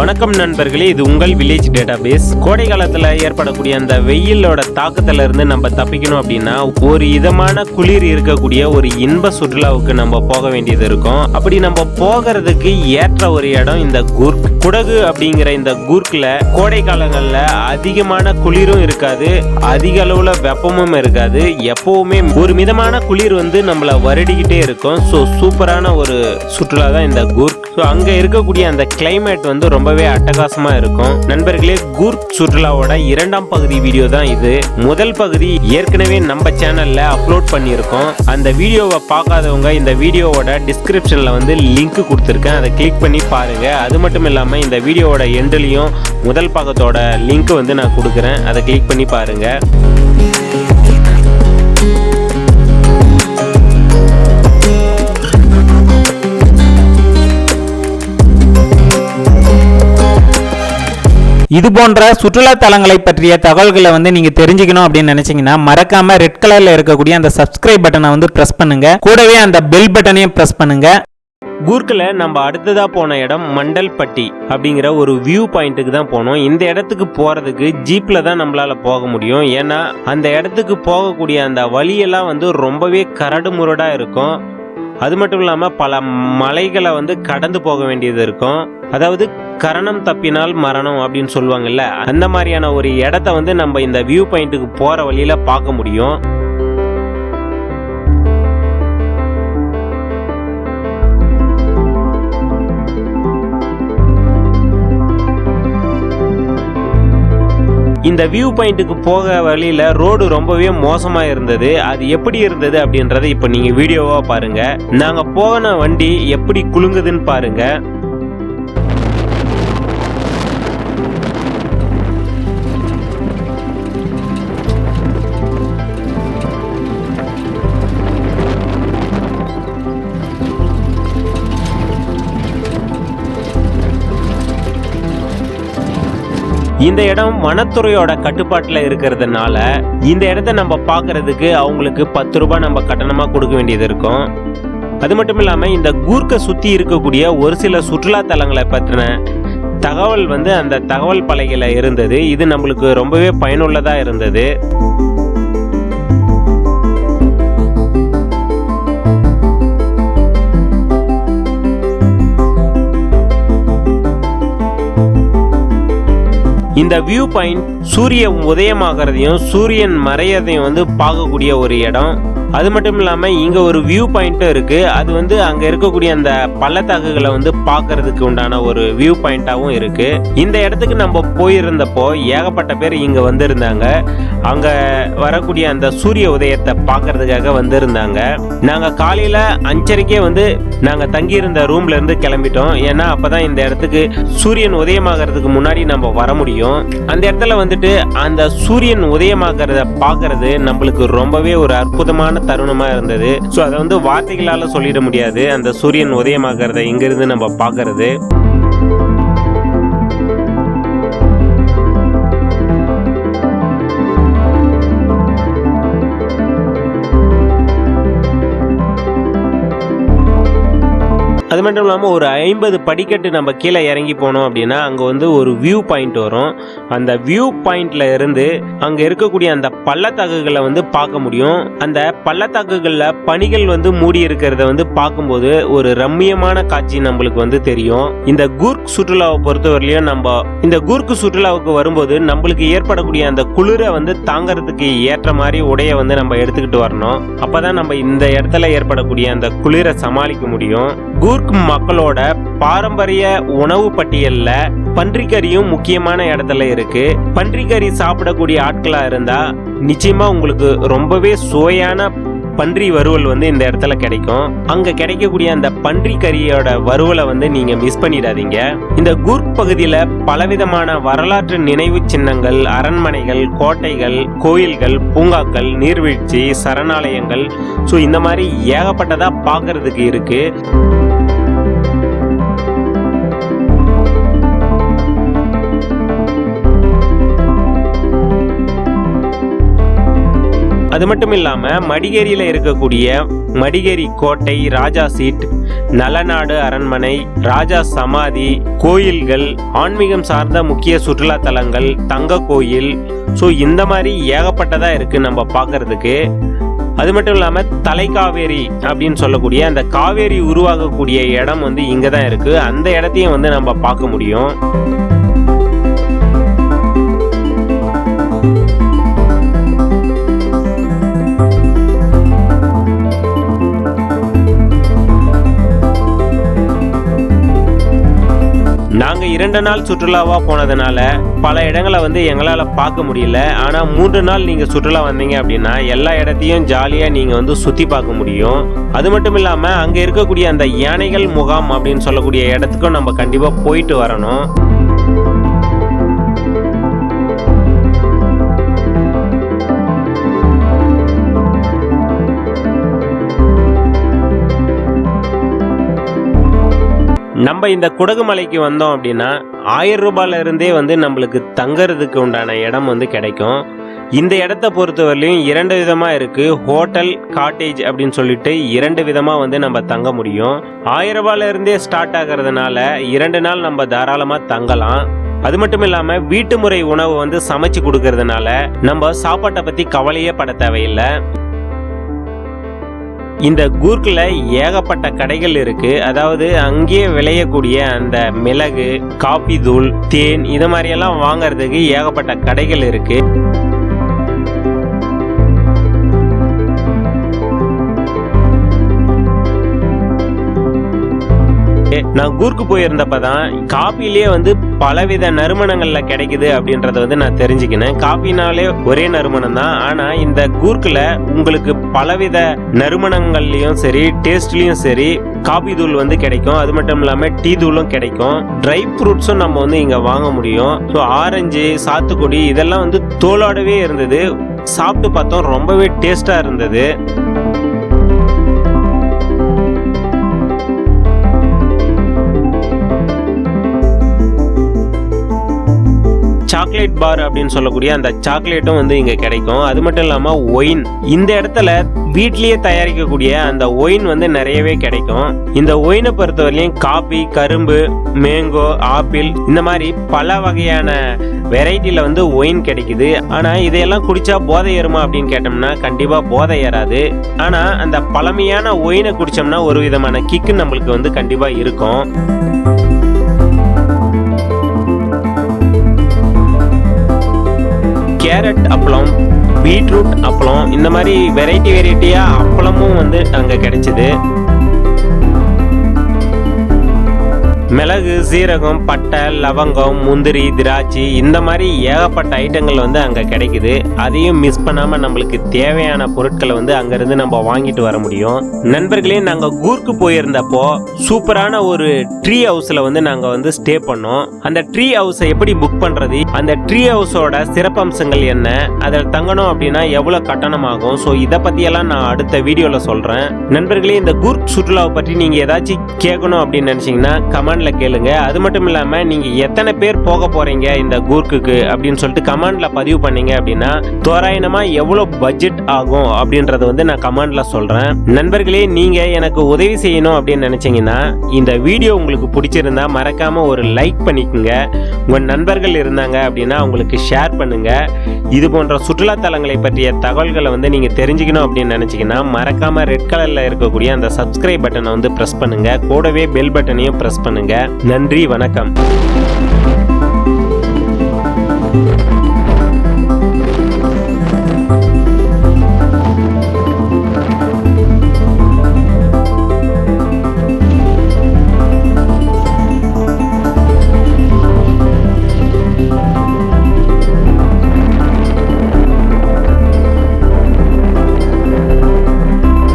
வணக்கம் நண்பர்களே இது உங்கள் வில்லேஜ் டேட்டாபேஸ் கோடை காலத்தில் ஏற்படக்கூடிய அந்த வெயிலோட தாக்கத்துல இருந்து நம்ம தப்பிக்கணும் அப்படின்னா ஒரு இதமான குளிர் இருக்கக்கூடிய ஒரு இன்ப சுற்றுலாவுக்கு நம்ம போக வேண்டியது இருக்கும். அப்படி நம்ம போகிறதுக்கு ஏற்ற ஒரு இடம் இந்த குர்க். குடகு அப்படிங்கிற இந்த குர்க்ல கோடை காலங்களில் அதிகமான குளிரும் இருக்காது அதிக அளவுல வெப்பமும் இருக்காது. எப்பவுமே ஒரு மிதமான குளிர் வந்து நம்மள வருடிக்கிட்டே இருக்கும். ஸோ சூப்பரான ஒரு சுற்றுலா தான் இந்த குர்க். ஸோ அங்கே இருக்கக்கூடிய அந்த கிளைமேட் வந்து ரொம்பவே அட்டகாசமாக இருக்கும். நண்பர்களே கூர்க் சுற்றுலாவோட இரண்டாம் பகுதி வீடியோ தான் இது. முதல் பகுதி ஏற்கனவே நம்ம சேனலில் அப்லோட் பண்ணியிருக்கோம். அந்த வீடியோவை பார்க்காதவங்க இந்த வீடியோவோட டிஸ்கிரிப்ஷனில் வந்து லிங்க் கொடுத்துருக்கேன். அதை கிளிக் பண்ணி பாருங்கள் அது மட்டும் இல்லாமல் இந்த வீடியோவோட எண்ட்லேயும் முதல் பாகத்தோட லிங்க் வந்து நான் கொடுக்குறேன். அதை கிளிக் பண்ணி பாருங்கள் இது போன்ற சுற்றுலா தலங்களை பற்றிய தகவல்களை வந்து நீங்க தெரிஞ்சுக்கணும் அப்படின்னு நினைச்சீங்கன்னா மறக்காம ரெட் கலர்ல இருக்கக்கூடிய அந்த சப்ஸ்கிரைப் பட்டனை வந்து பிரஸ் பண்ணுங்க. கூடவே அந்த பெல் பட்டனையும் பிரஸ் பண்ணுங்க. கூர்க்கில் நம்ம அடுத்ததா போன இடம் மண்டல்பட்டி அப்படிங்கிற ஒரு வியூ பாயிண்ட்டுக்கு தான் போனோம். இந்த இடத்துக்கு போகிறதுக்கு ஜீப்பில் தான் நம்மளால போக முடியும். ஏன்னா அந்த இடத்துக்கு போகக்கூடிய அந்த வழியெல்லாம் வந்து ரொம்பவே கரடு முரடாக இருக்கும். அது மட்டும் இல்லாமல் பல மலைகளை வந்து கடந்து போக வேண்டியது இருக்கும். அதாவது கரணம் தப்பினால் மரணம் அப்படின்னு சொல்லுவாங்கல்ல அந்த மாதிரியான ஒரு இடத்த வந்து நம்ம இந்த வியூ பாயிண்ட்டுக்கு போகிற வழியில் பார்க்க முடியும். இந்த வியூ பாயிண்ட்டுக்கு போக வழியில் ரோடு ரொம்பவே மோசமாக இருந்தது. அது எப்படி இருந்தது அப்படின்றத இப்போ நீங்கள் வீடியோவாக பாருங்கள் நாங்கள் போன வண்டி எப்படி குலுங்குதுன்னு பாருங்கள் இந்த இடம் வனத்துறையோட கட்டுப்பாட்டில் இருக்கிறதுனால இந்த இடத்த நம்ம பார்க்கறதுக்கு அவங்களுக்கு பத்து ரூபாய் நம்ம கட்டணமாக கொடுக்க வேண்டியது இருக்கும். அது மட்டும் இல்லாமல் இந்த கூர்க்கை சுற்றி இருக்கக்கூடிய ஒரு சில சுற்றுலா தலங்களை பற்றின தகவல் வந்து அந்த தகவல் பலகையில் இருந்தது. இது நம்மளுக்கு ரொம்பவே பயனுள்ளதாக இருந்தது. இந்த வியூ பாயிண்ட் சூரியன் உதயமாகறதையும் சூரியன் மறையறதையும் வந்து பார்க்கக்கூடிய ஒரு இடம். அது மட்டும் இல்லாமல் இங்கே ஒரு வியூ பாயிண்ட்டும் இருக்குது அது வந்து அங்கே இருக்கக்கூடிய அந்த பள்ளத்தாக்குகளை வந்து பார்க்கறதுக்கு உண்டான ஒரு வியூ பாயிண்ட்டாகவும் இருக்குது இந்த இடத்துக்கு நம்ம போயிருந்தப்போ ஏகப்பட்ட பேர் இங்கே வந்திருந்தாங்க. அங்கே வரக்கூடிய அந்த சூரிய உதயத்தை பார்க்கறதுக்காக வந்திருந்தாங்க. நாங்கள் காலையில் அஞ்சரைக்கே வந்து நாங்கள் தங்கியிருந்த ரூம்ல இருந்து கிளம்பிட்டோம். ஏன்னா அப்போ தான் இந்த இடத்துக்கு சூரியன் உதயமாகிறதுக்கு முன்னாடி நம்ம வர முடியும். அந்த இடத்துல வந்துட்டு அந்த சூரியன் உதயமாகிறத பார்க்கறது நம்மளுக்கு ரொம்பவே ஒரு அற்புதமான தருணமாக இருந்தது. ஸோ அதை வந்து வார்த்தைகளால் சொல்லிட முடியாது. அந்த சூரியன் உதயமாகறத இங்கிருந்து நம்ம பார்க்கறது. அது மட்டும் இல்லாமல் ஒரு ஐம்பது படிக்கட்டு நம்ம கீழே இறங்கி போனோம் அப்படின்னா அங்கே வந்து ஒரு வியூ பாயிண்ட் வரும். அந்த வியூ பாயிண்ட்ல இருந்து அங்கே இருக்கக்கூடிய அந்த பள்ளத்தாக்குகளை வந்து பார்க்க முடியும். அந்த பள்ளத்தாக்குகளில் பணிகள் வந்து மூடி இருக்கிறத வந்து பார்க்கும்போது ஒரு ரம்மியமான காட்சி நம்மளுக்கு வந்து தெரியும். இந்த கூர்க் சுற்றுலாவை பொறுத்தவரையிலையும் நம்ம இந்த கூர்க் சுற்றுலாவுக்கு வரும்போது நம்மளுக்கு ஏற்படக்கூடிய அந்த குளிரை வந்து தாங்கிறதுக்கு ஏற்ற மாதிரி உடையை வந்து நம்ம எடுத்துக்கிட்டு வரணும். அப்போ தான் நம்ம இந்த இடத்துல ஏற்படக்கூடிய அந்த குளிரை சமாளிக்க முடியும். கூர்க் மக்களோட பாரம்பரிய உணவு பட்டியல்ல பன்றிக்கறியும் முக்கியமான இடத்துல இருக்கு. பன்றிக்கறி சாப்பிடக்கூடிய ஆட்களா இருந்தா நிச்சயமா உங்களுக்கு ரொம்பவே சுவையான பன்றி வறுவல் வந்து இந்த இடத்துல கிடைக்கும். அங்க கிடைக்கக்கூடிய அந்த பன்றி கறியோட வறுவலை வந்து நீங்க மிஸ் பண்ணிடாதீங்க. இந்த கூர்க் பகுதியில பலவிதமான வரலாற்று நினைவு சின்னங்கள் அரண்மனைகள் கோட்டைகள் கோயில்கள் பூங்காக்கள் நீர்வீழ்ச்சி சரணாலயங்கள். ஸோ இந்த மாதிரி ஏகப்பட்டதா பார்க்கறதுக்கு இருக்கு. அது மட்டும் இல்லாமல் மடிகேரியில் இருக்கக்கூடிய மடிகேரி கோட்டை ராஜா சீட் நலநாடு அரண்மனை ராஜா சமாதி கோயில்கள் ஆன்மீகம் சார்ந்த முக்கிய சுற்றுலா தலங்கள் தங்க கோயில். ஸோ இந்த மாதிரி ஏகப்பட்டதாக இருக்குது நம்ம பார்க்கறதுக்கு அது மட்டும் இல்லாமல் தலைக்காவேரி அப்படின்னு சொல்லக்கூடிய அந்த காவேரி உருவாகக்கூடிய இடம் வந்து இங்கே தான் இருக்குது அந்த இடத்தையும் வந்து நம்ம பார்க்க முடியும். இரண்டு நாள் சுற்றுலாவா போனதுனால பல இடங்களை வந்து எங்களால் பார்க்க முடியல. ஆனால் மூன்று நாள் நீங்கள் சுற்றுலா வந்தீங்க அப்படின்னா எல்லா இடத்தையும் ஜாலியாக நீங்கள் வந்து சுற்றி பார்க்க முடியும். அது மட்டும் இல்லாமல் அங்கே இருக்கக்கூடிய அந்த யானைகள் முகாம் அப்படின்னு சொல்லக்கூடிய இடத்துக்கும் நம்ம கண்டிப்பாக போயிட்டு வரணும். நம்ம இந்த குடகுமலைக்கு வந்தோம் அப்படின்னா ஆயிரம் ரூபாயில இருந்தே வந்து நம்மளுக்கு தங்கறதுக்கு உண்டான இடம் வந்து கிடைக்கும். இந்த இடத்த பொறுத்தவரையிலையும் இரண்டு விதமாக இருக்குது ஹோட்டல் காட்டேஜ் அப்படின்னு சொல்லிட்டு இரண்டு விதமாக வந்து நம்ம தங்க முடியும். ஆயிரம் ரூபாயிலிருந்தே ஸ்டார்ட் ஆகிறதுனால இரண்டு நாள் நம்ம தாராளமாக தங்கலாம். அது மட்டும் இல்லாமல் வீட்டு முறை உணவு வந்து சமைச்சு கொடுக்கறதுனால நம்ம சாப்பாட்டை பற்றி கவலையே பட தேவையில்லை. இந்த கூர்க்கில் ஏகப்பட்ட கடைகள் இருக்கு. அதாவது அங்கேயே விளையக்கூடிய அந்த மிளகு காபி தூள் தேன் இது மாதிரியெல்லாம் வாங்குறதுக்கு ஏகப்பட்ட கடைகள் இருக்குது நான் கூர்க்கு போயிருந்தப்ப தான் காப்பிலேயே வந்து பலவித நறுமணங்கள்ல கிடைக்குது அப்படின்றத வந்து நான் தெரிஞ்சுக்கினேன். காப்பினாலே ஒரே நறுமணம் தான். ஆனா இந்த கூர்க்கில் உங்களுக்கு பலவித நறுமணங்கள்லயும் சரி டேஸ்ட்லயும் சரி காபி தூள் வந்து கிடைக்கும். அது மட்டும் இல்லாம டீ தூளும் கிடைக்கும். ட்ரை ஃப்ரூட்ஸும் நம்ம வந்து இங்க வாங்க முடியும். ஸோ ஆரஞ்சு சாத்துக்குடி இதெல்லாம் வந்து தோலோடவே இருந்தது. சாப்பிட்டு பார்த்தோம். ரொம்பவே டேஸ்டா இருந்தது. சாக்லேட் பார் அப்படின்னு சொல்லக்கூடிய அந்த சாக்லேட்டும் வந்து இங்கே கிடைக்கும். அது மட்டும் இல்லாமல் ஒயின். இந்த இடத்துல வீட்லேயே தயாரிக்கக்கூடிய அந்த ஒயின் வந்து நிறையவே கிடைக்கும். இந்த ஒயினை பொறுத்தவரையிலையும் காபி கரும்பு மேங்கோ ஆப்பிள் இந்த மாதிரி பல வகையான வெரைட்டியில் வந்து ஒயின் கிடைக்குது. ஆனால் இதையெல்லாம் குடிச்சா போதை ஏறுமா அப்படின்னு கேட்டோம்னா கண்டிப்பாக போதை ஏறாது. ஆனால் அந்த பழமையான ஒயினை குடித்தோம்னா ஒரு விதமான கிக்கு நம்மளுக்கு வந்து கண்டிப்பாக இருக்கும். கேரட் அப்பளம் பீட்ரூட் அப்பளம் இந்த மாதிரி வெரைட்டி வெரைட்டியாக அப்பளமும் வந்து அங்கே கிடைச்சிது. மிளகு சீரகம் பட்டை லவங்கம் முந்திரி திராட்சை இந்த மாதிரி ஏகப்பட்ட ஐட்டங்கள் வந்து அங்கே கிடைக்குது. அதையும் மிஸ் பண்ணாமல் நம்மளுக்கு தேவையான பொருட்களை வந்து அங்கேருந்து நம்ம வாங்கிட்டு வர முடியும். நண்பர்களே நாங்கள் கூர்க்கு போயிருந்தப்போ சூப்பரான ஒரு ட்ரீ ஹவுஸில் வந்து நாங்கள் வந்து ஸ்டே பண்ணோம். அந்த ட்ரீ ஹவுஸை எப்படி புக் பண்ணுறது அந்த ட்ரீ ஹவுஸோட சிறப்பம்சங்கள் என்ன? அதில் தங்கணும் அப்படின்னா எவ்வளோ கட்டணம் ஆகும் ஸோ இதை பற்றியெல்லாம் நான் அடுத்த வீடியோவில் சொல்கிறேன் நண்பர்களே இந்த கூர்க் சுற்றுலாவை பற்றி நீங்கள் ஏதாச்சும் கேட்கணும் அப்படின்னு நினச்சிங்கன்னா கமெண்டில் கேளுங்க. அது மட்டும் இல்லாமல் நீங்கள் எத்தனை பேர் போக போறீங்க இந்த கூர்க்குக்கு அப்படின்னு சொல்லிட்டு கமெண்ட்ல பதிவு பண்ணீங்க அப்படின்னா தோராயணமா எவ்வளோ பட்ஜெட் ஆகும் அப்படின்றத வந்து நான் கமெண்ட்ல சொல்கிறேன் நண்பர்களே நீங்கள் எனக்கு உதவி செய்யணும் அப்படின்னு நினைச்சீங்கன்னா இந்த வீடியோ உங்களுக்கு பிடிச்சிருந்தா மறக்காம ஒரு லைக் பண்ணிக்கோங்க. உங்கள் நண்பர்கள் இருந்தாங்க அப்படின்னா உங்களுக்கு ஷேர் பண்ணுங்க. இது போன்ற சுற்றுலா தலங்களை பற்றிய தகவல்களை வந்து நீங்கள் தெரிஞ்சுக்கணும் அப்படின்னு நினச்சிங்கன்னா மறக்காம ரெட் கலரில் இருக்கக்கூடிய அந்த சப்ஸ்கிரைப் பட்டனை வந்து ப்ரெஸ் பண்ணுங்க. கூடவே பெல் பட்டனையும் ப்ரெஸ் பண்ணுங்க. நன்றி வணக்கம்.